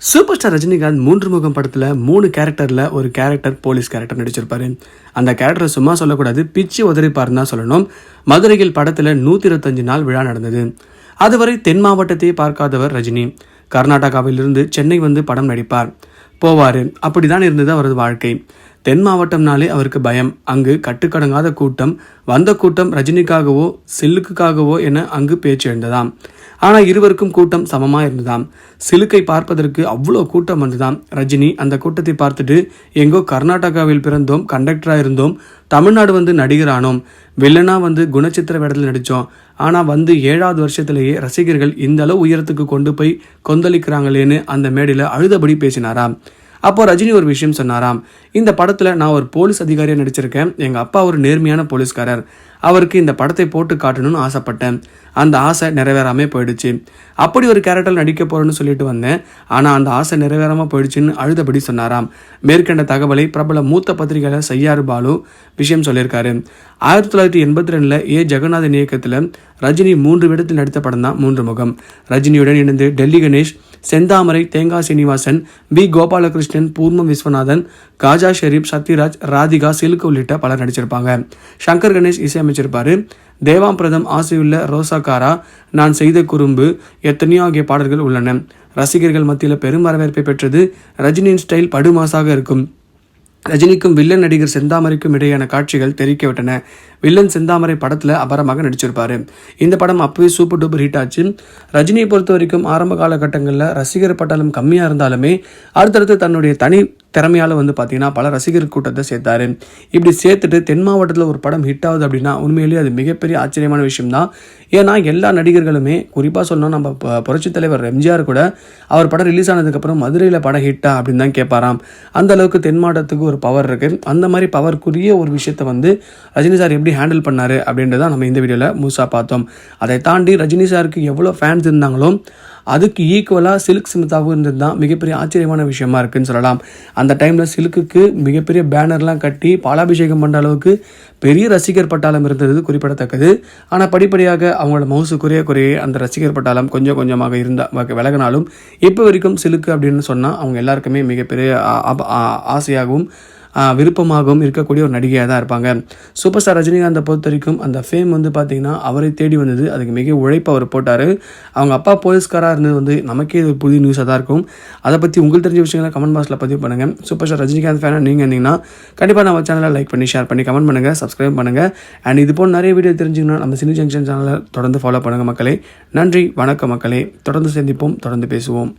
Super star Rajinikanth மூன்று முகம் படத்தில் மூணு கேரக்டரில் ஒரு கேரக்டர் போலீஸ் கேரக்டர் நடிச்சிருப்பாரு. அந்த கேரக்டரை சும்மா சொல்லக்கூடாது பிச்சு உதறிப்பாருன்னு தான் சொல்லணும். மதுரையில் படத்தில் நூற்றி இருபத்தஞ்சு நாள் விழா நடந்தது. அதுவரை தென் மாவட்டத்தை பார்க்காதவர் ரஜினி. கர்நாடகாவிலிருந்து சென்னை வந்து படம் நடிப்பார். போவார். அப்படிதான் இருந்தது அவரது வாழ்க்கை. தென் மாவட்டம்னாலே அவருக்கு பயம். அங்கு கட்டுக்கடங்காத கூட்டம் வந்த கூட்டம் ரஜினிக்காகவோ சில்லுக்காகவோ என அங்கு பேச்சு எழுந்ததாம் ஆனால் இருவருக்கும் கூட்டம் சமமாக இருந்ததாம். சிலுக்கை பார்ப்பதற்கு அவ்வளோ கூட்டம் வந்ததாம். ரஜினி அந்த கூட்டத்தை பார்த்துட்டு எங்கோ கர்நாடகாவில் பிறந்தோம் கண்டக்டராக இருந்தோம் தமிழ்நாடு வந்து நடிகரானோம். வில்லனா வந்து குணச்சித்திர வேடத்தில் நடித்தோம். ஆனால் வந்து ஏழாவது வருஷத்திலேயே ரசிகர்கள் இந்த அளவு உயரத்துக்கு கொண்டு போய் கொந்தளிக்கிறாங்களேன்னு அந்த மேடையில் அழுதபடி பேசினாராம். அப்போ ரஜினி ஒரு விஷயம் சொன்னாராம். இந்த படத்தில் நான் ஒரு போலீஸ் அதிகாரியாக நடிச்சிருக்கேன். எங்கள் அப்பா ஒரு நேர்மையான போலீஸ்காரர். அவருக்கு இந்த படத்தை போட்டு காட்டணும்னு ஆசைப்பட்டேன். அந்த ஆசை நிறைவேறாமே போயிடுச்சு. அப்படி ஒரு கேரக்டர் நடிக்க போறேன்னு சொல்லிட்டு வந்தேன். ஆனால் அந்த ஆசை நிறைவேறாமல் போயிடுச்சுன்னு அழுதபடி சொன்னாராம். மேற்கண்ட தகவலை பிரபல மூத்த பத்திரிகையாளர் சையாறு பாலு விஷயம் சொல்லியிருக்காரு. ஆயிரத்தி தொள்ளாயிரத்தி எண்பத்தி ரெண்டில் ஏ. ஜெகநாதன் இயக்கத்தில் ரஜினி மூன்று விடத்தில் நடித்த படம் தான் மூன்று முகம். ரஜினியுடன் இணைந்து டெல்லி கணேஷ் செந்தாமரை தேங்காய் சீனிவாசன் பி கோபாலகிருஷ்ணன் பூர்மம் விஸ்வநாதன் காஜா ஷெரீப் சத்யராஜ் ராதிகா சிலுக்கு உள்ளிட்ட பலர் நடிச்சிருப்பாங்க. சங்கர் கணேஷ் இசையமைச்சிருப்பாரு. தேவாம்பிரதம் ஆசையுள்ள ரோசாக்காரா நான் செய்த குறும்பு எத்தனையோ ஆகிய பாடல்கள் உள்ளன. ரசிகர்கள் மத்தியில் பெரும் வரவேற்பை பெற்றது ரஜினியின் ஸ்டைல் படுமாசாக இருக்கும். ரஜினிக்கும் வில்லன் நடிகர் செந்தாமரைக்கும் இடையான காட்சிகள் தெரிவிக்கப்பட்டன. வில்லன் செந்தாமரை படத்தில் அபரமாக நடிச்சிருப்பார். இந்த படம் அப்பவே சூப்பர் டூப்பர் ஹிட் ஆச்சு. ரஜினியை பொறுத்த வரைக்கும் ஆரம்ப காலகட்டங்களில் ரசிகர் பட்டாளம் கம்மியாக இருந்தாலுமே அடுத்தடுத்து தன்னுடைய தனி திறமையால் வந்து பார்த்தீங்கன்னா பல ரசிகர் கூட்டத்தை சேர்த்தாரு. இப்படி சேர்த்துட்டு தென் மாவட்டத்தில் ஒரு படம் ஹிட் ஆகுது அப்படின்னா உண்மையிலேயே அது மிகப்பெரிய ஆச்சரியமான விஷயம் தான் ஏன்னா எல்லா நடிகர்களுமே குறிப்பாக சொல்லணும் நம்ம புரட்சி தலைவர் எம்ஜிஆர் கூட அவர் படம் ரிலீஸ் ஆனதுக்கப்புறம் மதுரையில் படம் ஹிட்டா அப்படின்னு தான் கேட்பாராம் அந்த அளவுக்கு தென் மாவட்டத்துக்கு ஒரு பவர் இருக்குது அந்த மாதிரி பவருக்குரிய ஒரு விஷயத்தை வந்து ரஜினி சார் எப்படி ஹேண்டில் பண்ணார் அப்படின்றத நம்ம இந்த வீடியோவில் முழுசாக பார்த்தோம். அதை தாண்டி ரஜினி சாருக்கு எவ்வளோ ஃபேன்ஸ் இருந்தாங்களோ அதுக்கு ஈக்குவலாக சில்க் ஸ்மிதாவும் இருந்தது தான் மிகப்பெரிய ஆச்சரியமான விஷயமா இருக்குன்னு சொல்லலாம். அந்த டைமில் சில்க்குக்கு மிகப்பெரிய பேனர்லாம் கட்டி பாலாபிஷேகம் பண்ணுற அளவுக்கு பெரிய ரசிகர் பட்டாளம் இருந்தது குறிப்பிடத்தக்கது. ஆனால் படிப்படியாக அவங்களோட மவுசு குறைய குறைய அந்த ரசிகர் பட்டாளம் கொஞ்சம் கொஞ்சமாக இருந்தால் விலகினாலும் இப்போ வரைக்கும் சிலுக்கு அப்படின்னு சொன்னால் அவங்க எல்லாருக்குமே மிகப்பெரிய ஆசையாகவும் விருப்பமாகவும் இருக்கக்கூடிய ஒரு நடிகையாக தான் இருப்பாங்க. சூப்பர் ஸ்டார் ரஜினிகாந்தை பொறுத்த வரைக்கும் அந்த ஃபேம் வந்து பார்த்திங்கன்னா அவரை தேடி வந்தது. அதுக்கு மிக உழைப்பு அவர் போட்டார். அவங்க அப்பா போலீஸ்காராக இருந்தது வந்து நமக்கே இது புதிய நியூஸாக தான் இருக்கும். அதை பற்றி உங்களுக்கு தெரிஞ்ச விஷயங்களை கமெண்ட் பாக்ஸில் பதிவு பண்ணுங்கள் சூப்பர் ஸ்டார் ரஜினிகாந்த் ஃபேனாக நீங்கள் இருந்தீங்கன்னா கண்டிப்பாக நம்ம சேனலை லைக் பண்ணி ஷேர் பண்ணி கமெண்ட் பண்ணுங்கள் சப்ஸ்கிரைப் பண்ணுங்கள் அண்ட் இது போல் நிறைய வீடியோ தெரிஞ்சுக்கணும் நம்ம சினி ஜங்ஷன் சேனலை தொடர்ந்து ஃபாலோ பண்ணுங்கள் மக்களே. நன்றி வணக்கம் மக்களே. தொடர்ந்து சந்திப்போம் தொடர்ந்து பேசுவோம்.